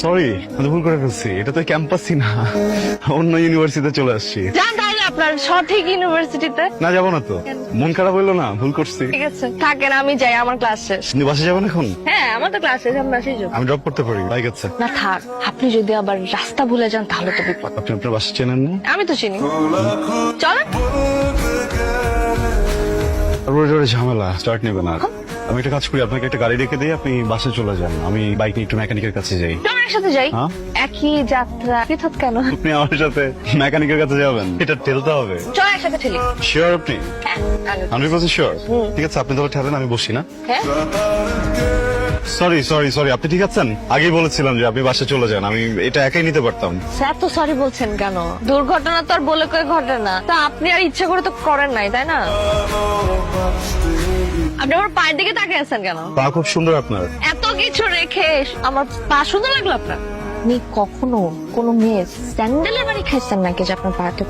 Sorry আমি ভুল করে ফেলছি। এটা তো ক্যাম্পাসই না। অন্য ইউনিভার্সিটিতে চলে আসছি। যান তাহলে আপনার সঠিক ইউনিভার্সিটিতে না যাব না তো। মন খারাপ হইল না? ভুল করছি। ঠিক আছে থাকেন আমি যাই আমার ক্লাস শেষ। আপনি বাসে যাবেন এখন? হ্যাঁ আমার তো ক্লাস শেষ আমি যাব আমি ড্রপ করতে পারি বাইক আছে। না থাক আপনি যদি আবার রাস্তা ভুলে যান তাহলে তো বিপদ। আপনি আপনার বাসা চেনেন না? আমি তো চিনি। চলেন। ঝামেলা স্টার্ট নেবে না আমি একটা কাজ করি আপনাকে একটা গাড়ি রেখে দিই আপনি বাসে চলে যান। আমি বাইক নিয়ে একটু মেকানিকের কাছে যাই। চলেন একসাথে যাই? হ্যাঁ? একই যাত্রা পৃথক কেন? আপনি আমার সাথে মেকানিকের কাছে যাবেন। এটা ঠেলতে হবে। চল একসাথে ঠেলি। শিওর আপনি? হ্যাঁ আগে। হান্ড্রেড পার্সেন্ট শিওর ঠিক আছে আপনি তাহলে ঠেলেন আমি বসি না? হ্যাঁ? সরি সরি সরি আপনি ঠিক আছেন? আগেই বলেছিলাম যে আপনি বাসে চলে যান আমি এটা একাই নিতে পারতাম। স্যার তো সরি বলছেন কেন? দুর্ঘটনা তো আর বলে কয়ে ঘটে না? তা আপনি আর ইচ্ছা করে তো করেন নাই তাই না? আপনি আমার পায়ের দিকে তাকিয়ে আছেন কেন? পা খুব সুন্দর আপনার। এত কিছু রেখে আমার পা সুন্দর লাগল আপনার। আপনি কখনো কোন মেয়ে স্যান্ডেলে বাড়ি খাইছেন নাকি যে আপনার পাটা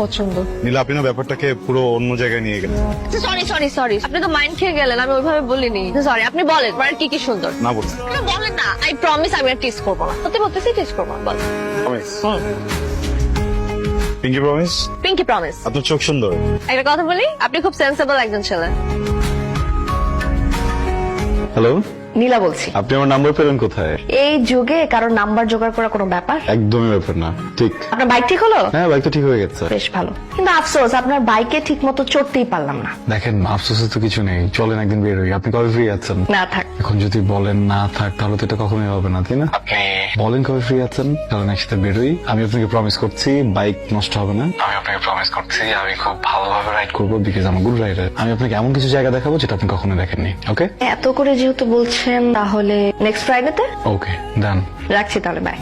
পছন্দ? নীলা আপনি না ব্যাপারটাকে পুরো অন্য জায়গায় নিয়ে গেলেন। সরি সরি সরি আপনি তো মাইন্ড খেয়ে গেলেন আমি ওইভাবে বলিনি। সরি আপনি বলেন আপনার কি কি সুন্দর? না বলুন। বলেন না। আই প্রমিস আমি আর টেস্ট করব না। সত্যি বলতেছি টেস্ট করব না বল পিঙ্কি প্রমিস পিঙ্কি প্রমিস আপনার চোখ সুন্দর। একটা কথা বলি আপনি খুব সেন্সেবল একজন ছেলে। হ্যালো নীলা বলছি। আপনি আমার নাম্বার পেলেন কোথায়? এই যুগে কারোর নাম্বার জোগাড় করা কোনো ব্যাপার? একদমই ব্যাপার না ঠিক। আপনার বাইক ঠিক হলো? হ্যাঁ বাইক তো ঠিক হয়ে গেছে। বেশ ভালো। কিন্তু আফসোস আপনার বাইকে ঠিক মতো চড়তেই পারলাম না। দেখেন আফসোসের তো কিছু নেই। চলেন একদিন বের হই। আপনি কবে ফ্রি আছেন? না থাক। এখন যদি বলেন না থাক তাহলে তো এটা কখনোই হবে না তাই না? বলেন কবে ফ্রি আছেন চলেন একসাথে বেরোই আমি আপনাকে প্রমিস করছি বাইক নষ্ট হবে না। আমি আপনাকে প্রমিস করছি আমি খুব ভালোভাবে রাইড করব বিকজ আমার গুড রাইডার আমি আপনাকে এমন কিছু জায়গা দেখাবো যেটা আপনি কখনো দেখেননি ওকে এত করে যেহেতু বলছেন তাহলে নেক্সট ফ্রাইডেতে ওকে ডান রাখছি তাহলে বাই